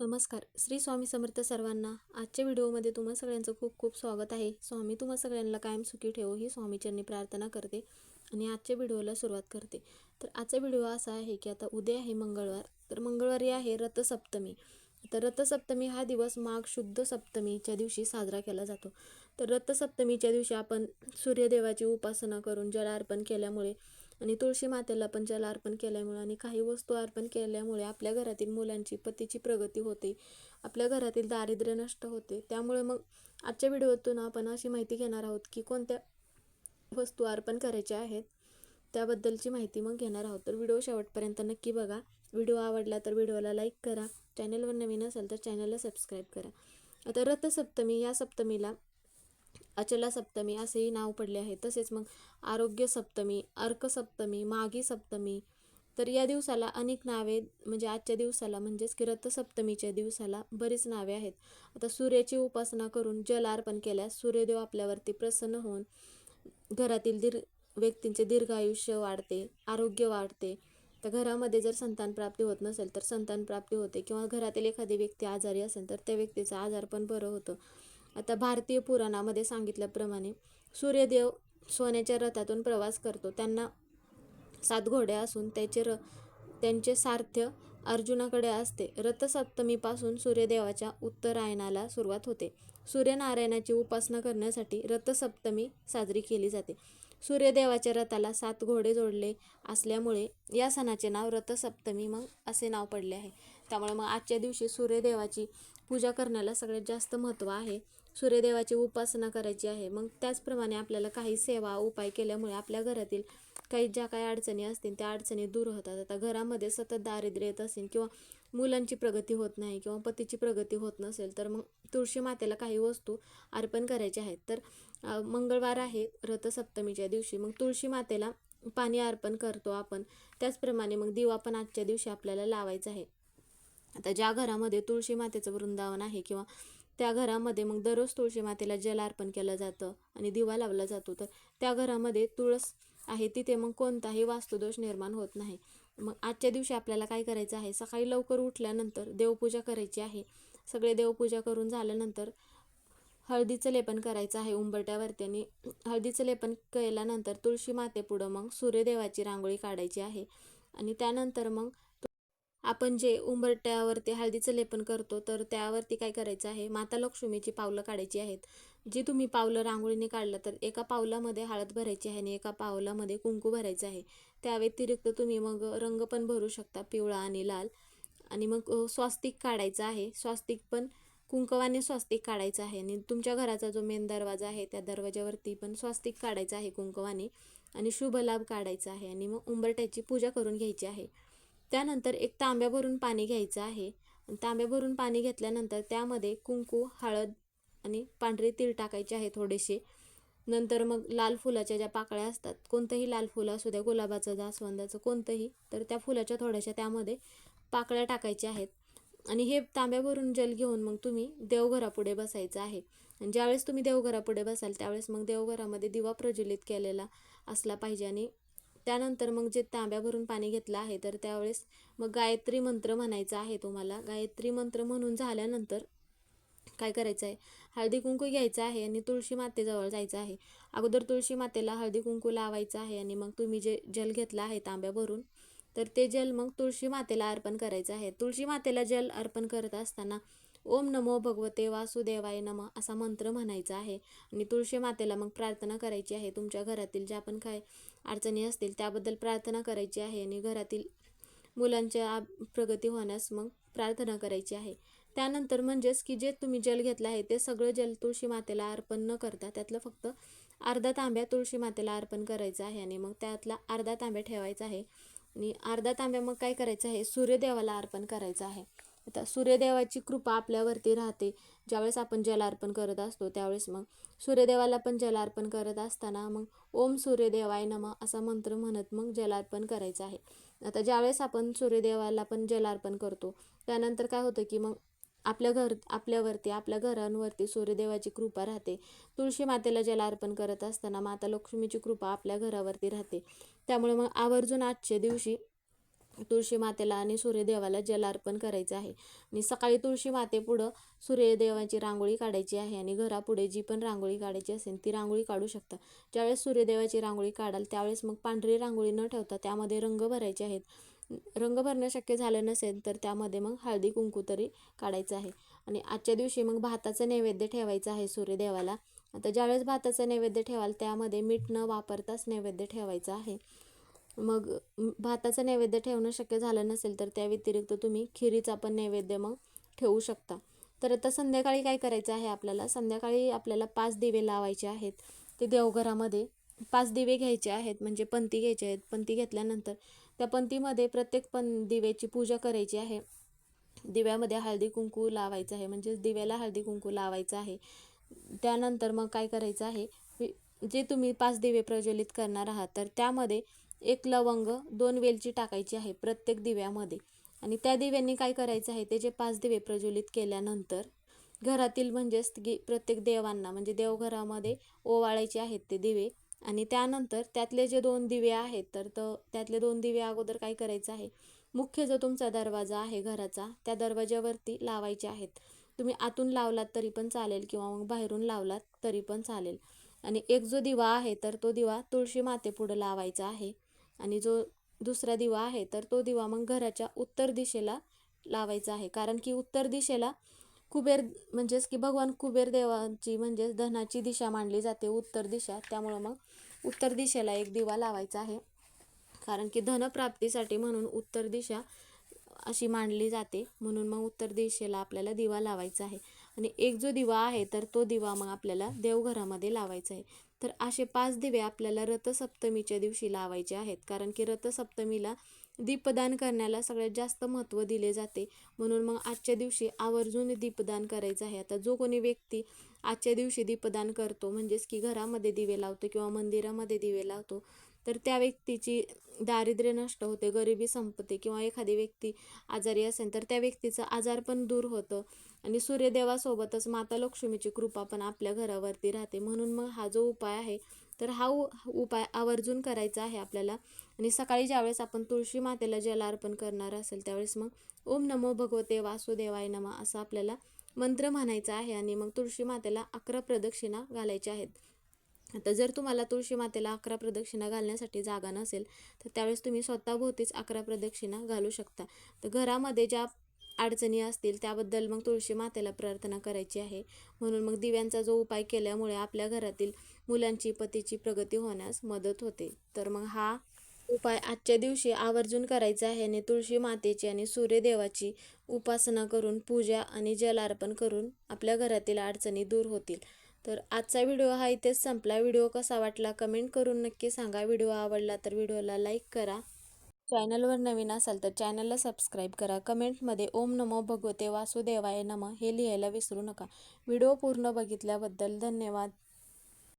नमस्कार. श्री स्वामी समर्थ सर्वांना आजच्या व्हिडिओमध्ये तुम्हा सगळ्यांचं खूप खूप स्वागत आहे. स्वामी तुम्हा सगळ्यांना कायम सुखी ठेवो ही स्वामीचरणी प्रार्थना करते आणि आजच्या व्हिडिओला सुरुवात करते. तर आजचा व्हिडिओ असा आहे की आता उद्या आहे मंगळवार. तर मंगळवारी आहे रथसप्तमी. तर रथसप्तमी हा दिवस माघ शुद्ध सप्तमीच्या दिवशी साजरा केला जातो. तर रथसप्तमीच्या दिवशी आपण सूर्यदेवाची उपासना करून जल अर्पण केल्यामुळे आणि तुळशी मातेला पण जल अर्पण केल्यामुळे आणि काही वस्तू अर्पण केल्यामुळे आपल्या घरातील मुलांची पतीची प्रगती होते. आपल्या घरातील दारिद्र्य नष्ट होते. त्यामुळे मग आजच्या व्हिडिओतून आपण अशी माहिती घेणार आहोत की कोणत्या वस्तू अर्पण करायच्या आहेत त्याबद्दलची माहिती मग घेणार आहोत. तर व्हिडिओ शेवटपर्यंत नक्की बघा. व्हिडिओ आवडला तर व्हिडिओला लाईक करा. चॅनलवर नवीन असेल तर चॅनलला सबस्क्राईब करा. आता रथसप्तमी या सप्तमीला अचला सप्तमी असेही नाव पडले आहे. तसेच मग आरोग्य सप्तमी अर्क सप्तमी माघी सप्तमी तर या दिवसाला अनेक नावे म्हणजे आजच्या दिवसाला म्हणजेच की रथसप्तमीच्या दिवसाला बरीच नावे आहेत. आता सूर्याची उपासना करून जल अर्पण केल्यास सूर्यदेव आपल्यावरती प्रसन्न होऊन घरातील दीर्घ व्यक्तींचे दीर्घ आयुष्य वाढते आरोग्य वाढते. तर घरामध्ये जर संतान प्राप्ती होत नसेल तर संतान प्राप्ती होते. किंवा घरातील एखादी व्यक्ती आजारी असेल तर त्या व्यक्तीचं आजार पण बरं होतं. आता भारतीय पुराणामध्ये सांगितल्याप्रमाणे सूर्यदेव सोन्याच्या रथातून प्रवास करतो. त्यांना सात घोड्या असून त्याचे र त्यांचे सारथ्य अर्जुनाकडे असते. रथसप्तमीपासून सूर्यदेवाच्या उत्तरायणाला सुरुवात होते. सूर्यनारायणाची उपासना करण्यासाठी रथसप्तमी साजरी केली जाते. सूर्यदेवाच्या रथाला सात घोडे जोडले असल्यामुळे या सणाचे नाव रथसप्तमी मग असे नाव पडले आहे. त्यामुळे मग आजच्या दिवशी सूर्यदेवाची पूजा करण्याला सगळ्यात जास्त महत्त्व आहे. सूर्यदेवाची उपासना करायची आहे. मग त्याचप्रमाणे आपल्याला काही सेवा उपाय केल्यामुळे आपल्या घरातील काही ज्या काही अडचणी असतील त्या अडचणी दूर होतात. आता घरामध्ये सतत दारिद्र्य येत असेल किंवा मुलांची प्रगती होत नाही किंवा पतीची प्रगती होत नसेल तर मग तुळशी मातेला काही वस्तू अर्पण करायच्या आहेत. तर मंगळवार आहे रथसप्तमीच्या दिवशी. मग तुळशी मातेला पाणी अर्पण करतो आपण. त्याचप्रमाणे मग दिवा पण आजच्या दिवशी आपल्याला लावायचा आहे. आता ज्या घरामध्ये तुळशी मातेचं वृंदावन आहे किंवा त्या घरामध्ये मग दररोज तुळशी मातेला जल अर्पण केलं जातं आणि दिवा लावला जातो. तर त्या घरामध्ये तुळस आहे तिथे मग कोणताही वास्तुदोष निर्माण होत नाही. मग आजच्या दिवशी आपल्याला काय करायचं आहे? सकाळी लवकर उठल्यानंतर देवपूजा करायची आहे. सगळे देवपूजा करून झाल्यानंतर हळदीचं लेपन करायचं आहे उंबरट्यावरती आणि हळदीचं लेपन केल्यानंतर तुळशी मातेपुढं मग सूर्यदेवाची रांगोळी काढायची आहे. आणि त्यानंतर मग आपण जे उंबरट्यावरती हळदीचं लेपन करतो तर त्यावरती काय करायचं आहे? माता लक्ष्मीची पावलं काढायची आहेत. जी तुम्ही पावलं रांगोळीने काढलं तर एका पावलामध्ये हळद भरायची आहे आणि एका पावलामध्ये कुंकू भरायचं आहे. त्या व्यतिरिक्त तुम्ही मग रंग पण भरू शकता पिवळा आणि लाल. आणि मग स्वास्तिक काढायचं आहे. स्वास्तिक पण कुंकवाने स्वास्तिक काढायचं आहे. आणि तुमच्या घराचा जो मेन दरवाजा आहे त्या दरवाजावरती पण स्वास्तिक काढायचं आहे कुंकवाने. आणि शुभ लाभ काढायचा आहे. आणि मग उंबरट्याची पूजा करून घ्यायची आहे. त्यानंतर एक तांब्या भरून पाणी घ्यायचं आहे. तांब्या भरून पाणी घेतल्यानंतर त्यामध्ये कुंकू हळद आणि पांढरे तीळ टाकायचे आहे थोडेसे. नंतर मग लाल फुलाच्या ज्या पाकळ्या असतात कोणतंही लाल फुलं असू द्या गुलाबाचं जास्वंदाचं कोणतंही तर त्या फुलाच्या थोड्याशा त्यामध्ये पाकळ्या टाकायच्या आहेत. आणि हे तांब्या भरून जल घेऊन मग तुम्ही देवघरापुढे बसायचं आहे. आणि ज्यावेळेस तुम्ही देवघरापुढे बसाल त्यावेळेस मग देवघरामध्ये दिवा प्रज्वलित केलेला असला पाहिजे. आणि त्यानंतर मग जे तांब्या भरून पाणी घेतलं आहे तर त्यावेळेस मग गायत्री मंत्र म्हणायचा आहे तुम्हाला. गायत्री मंत्र म्हणून झाल्यानंतर काय करायचं आहे हळदी कुंकू घ्यायचं आहे आणि तुळशी मातेजवळ जायचं आहे. अगोदर तुळशी मातेला हळदी कुंकू लावायचं आहे आणि मग तुम्ही जे जल घेतलं आहे तांब्या भरून तर ते जल मग तुळशी मातेला अर्पण करायचं आहे. तुळशी मातेला जल अर्पण करत असताना ओम नमो भगवते वासुदेवाय नम असा मंत्र म्हणायचा आहे. आणि तुळशी मातेला मग प्रार्थना करायची आहे. तुमच्या घरातील ज्या पण काय अडचणी असतील त्याबद्दल प्रार्थना करायची आहे. आणि घरातील मुलांच्या प्रगती होण्यास मग प्रार्थना करायची आहे. त्यानंतर म्हणजेच की जे तुम्ही जल घेतलं आहे ते सगळं जल तुळशी मातेला अर्पण न करता त्यातलं फक्त अर्धा तांब्या तुळशी मातेला अर्पण करायचं आहे. आणि मग त्यातला अर्धा तांब्या ठेवायचा आहे. आणि अर्धा तांब्या मग काय करायचं आहे? सूर्यदेवाला अर्पण करायचं आहे. आता सूर्यदेवाची कृपा आपल्यावरती राहते. ज्यावेळेस आपण जल अर्पण करत असतो त्यावेळेस मग सूर्यदेवाला पण जल अर्पण करत असताना मग ओम सूर्यदेवाय नम असा मंत्र म्हणत मग जलार्पण करायचं आहे. आता ज्यावेळेस आपण सूर्यदेवाला पण जलार्पण करतो त्यानंतर काय होतं की मग आपल्या घर आपल्यावरती आपल्या घरांवरती सूर्यदेवाची कृपा राहते. तुळशी मातेला जलार्पण करत असताना माता लक्ष्मीची कृपा आपल्या घरावरती राहते. त्यामुळे मग आवर्जून आजच्या दिवशी तुळशी मातेला आणि सूर्यदेवाला जल अर्पण करायचं आहे. आणि सकाळी तुळशी मातेपुढं सूर्यदेवाची रांगोळी काढायची आहे आणि घरापुढे जी पण रांगोळी काढायची असेल ती रांगोळी काढू शकता. ज्यावेळेस सूर्यदेवाची रांगोळी काढाल त्यावेळेस मग पांढरी रांगोळी न ठेवता त्यामध्ये रंग भरायचे आहेत. रंग भरणं शक्य झालं नसेल तर त्यामध्ये मग हळदी कुंकू तरी काढायचं आहे. आणि आजच्या दिवशी मग भाताचं नैवेद्य ठेवायचं आहे सूर्यदेवाला. आता ज्यावेळेस भाताचं नैवेद्य ठेवाल त्यामध्ये मीठ न वापरताच नैवेद्य ठेवायचं आहे. मग भाताचं नैवेद्य ठेवणं शक्य झालं नसेल तर त्या व्यतिरिक्त तुम्ही खिरीचा पण नैवेद्य मग ठेवू शकता. तर आता संध्याकाळी काय करायचं आहे आपल्याला? संध्याकाळी आपल्याला पाच दिवे लावायचे आहेत. ते देवघरामध्ये पाच दिवे घ्यायचे आहेत म्हणजे पंती घ्यायचे आहेत. पंती घेतल्यानंतर त्या पंतीमध्ये प्रत्येक पण दिवेची पूजा करायची आहे. दिव्यामध्ये हळदी कुंकू लावायचं आहे म्हणजेच दिव्याला हळदी कुंकू लावायचं आहे. त्यानंतर मग काय करायचं आहे? जे तुम्ही पाच दिवे प्रज्वलित करणार आहात तर त्यामध्ये एक लवंग दोन वेलची टाकायची आहे प्रत्येक दिव्यामध्ये. आणि त्या दिव्यांनी काय करायचं आहे ते जे पाच दिवे प्रज्वलित केल्यानंतर घरातील म्हणजेच की प्रत्येक देवांना म्हणजे देवघरामध्ये ओवाळायचे आहेत ते दिवे. आणि त्यानंतर त्यातले जे दोन दिवे आहेत तर त त्यातले दोन दिवे अगोदर काय करायचं आहे मुख्य जो तुमचा दरवाजा आहे घराचा त्या दरवाज्यावरती लावायचे आहेत. तुम्ही आतून लावलात तरी पण चालेल किंवा मग बाहेरून लावलात तरी पण चालेल. आणि एक जो दिवा आहे तर तो दिवा तुळशी मातेपुढं लावायचा आहे. आणि जो दुसरा दिवा आहे तर तो दिवा मग घराच्या उत्तर दिशेला लावायचा आहे. कारण की उत्तर दिशेला कुबेर म्हणजेच की भगवान कुबेर देवाची म्हणजेच धनाची दिशा मानली जाते उत्तर दिशा. त्यामुळं मग उत्तर दिशेला एक दिवा लावायचा आहे. कारण की धनप्राप्तीसाठी म्हणून उत्तर दिशा अशी मांडली जाते. म्हणून मग उत्तर दिशेला आपल्याला दिवा लावायचा आहे. आणि एक जो दिवा आहे तर तो दिवा मग आपल्याला देवघरामध्ये लावायचा आहे. तर असे पाच दिवे आपल्याला रथसप्तमीच्या दिवशी लावायचे आहेत कारण की रथसप्तमीला दीपदान करण्याला सगळ्यात जास्त महत्त्व दिले जाते. म्हणून मग आजच्या दिवशी आवर्जून दीपदान करायचं आहे. आता जो कोणी व्यक्ती आजच्या दिवशी दीपदान करतो म्हणजेच की घरामध्ये दिवे लावतो किंवा मंदिरामध्ये दिवे लावतो तर त्या व्यक्तीची दारिद्र्य नष्ट होते गरिबी संपते किंवा एखादी व्यक्ती आजारी असेल तर त्या व्यक्तीचं आजार पण दूर होतं. आणि सूर्यदेवासोबतच माता लक्ष्मीची कृपा पण आपल्या घरावरती राहते. म्हणून मग हा जो उपाय आहे तर हा उ उपाय आवर्जून करायचा आहे आपल्याला. आणि सकाळी ज्यावेळेस आपण तुळशी मातेला जल अर्पण करणार असेल त्यावेळेस मग ओम नमो भगवते वासुदेवाय नमः असं आपल्याला मंत्र म्हणायचा आहे. आणि मग तुळशी मातेला अकरा प्रदक्षिणा घालायच्या आहेत. आता जर तुम्हाला तुळशी मातेला अकरा प्रदक्षिणा घालण्यासाठी जागा नसेल तर त्यावेळेस तुम्ही स्वतःभोवतीच अकरा प्रदक्षिणा घालू शकता. तर घरामध्ये ज्या अडचणी असतील त्याबद्दल मग तुळशी मातेला प्रार्थना करायची आहे. म्हणून मग दिव्यांचा जो उपाय केल्यामुळे आपल्या घरातील मुलांची पतीची प्रगती होण्यास मदत होते. तर मग हा उपाय आजच्या दिवशी आवर्जून करायचा आहे आणि तुळशी मातेची आणि सूर्यदेवाची उपासना करून पूजा आणि जल अर्पण करून आपल्या घरातील अडचणी दूर होतील. तर आजचा व्हिडिओ हा इथेच संपला. व्हिडिओ कसा वाटला कमेंट करून नक्की सांगा. व्हिडिओ आवडला तर व्हिडिओला लाईक करा. चॅनलवर नवीन असाल तर चॅनलला सबस्क्राईब करा. कमेंटमध्ये ओम नमो भगवते वासुदेवाय नम हे लिहायला विसरू नका. व्हिडिओ पूर्ण बघितल्याबद्दल धन्यवाद.